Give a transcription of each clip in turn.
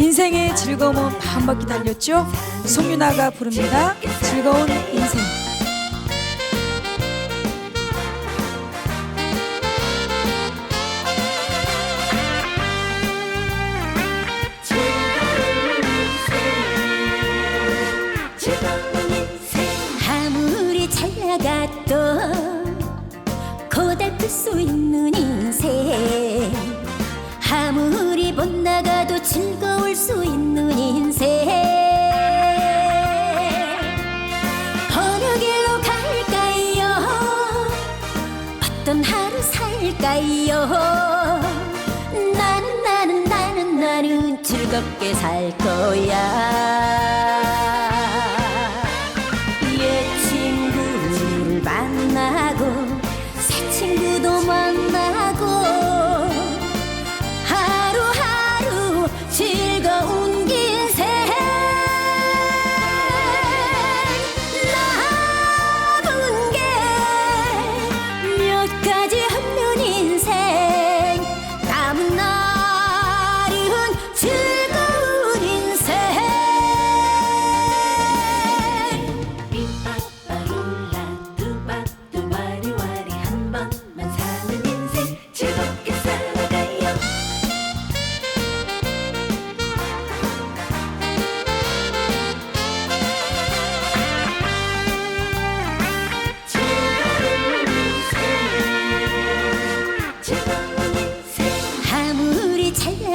인생의 즐거움은 마음밖에 달렸죠. 송윤아가 부릅니다. 즐거운 인생. 아무리 잘 나가도 고달플 수 있는 인생 아무리 못 나가도 즐거울 수 있는 인생. 어느 길로 갈까요? 어떤 하루 살까요? 나는 나는 나는 나는 즐겁게 살 거야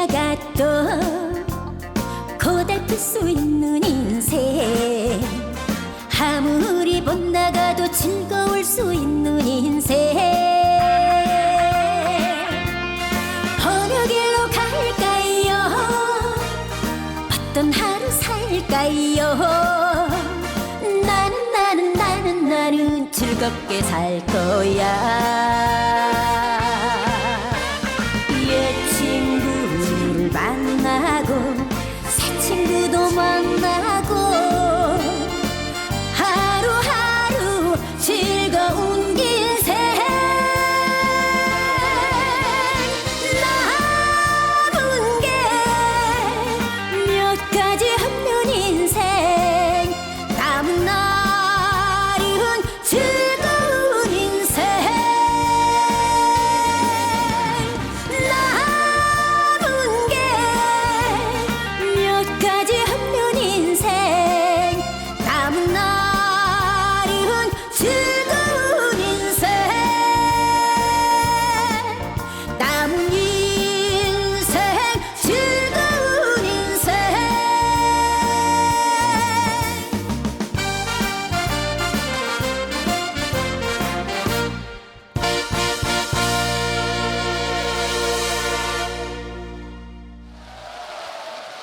나가도 고달플 수 있는 인생. 아무리 못 나가도 즐거울 수 있는 인생. 어느 길로 갈까요? 어떤 하루 살까요? 나는 나는 나는 나는 즐겁게 살 거야 girl.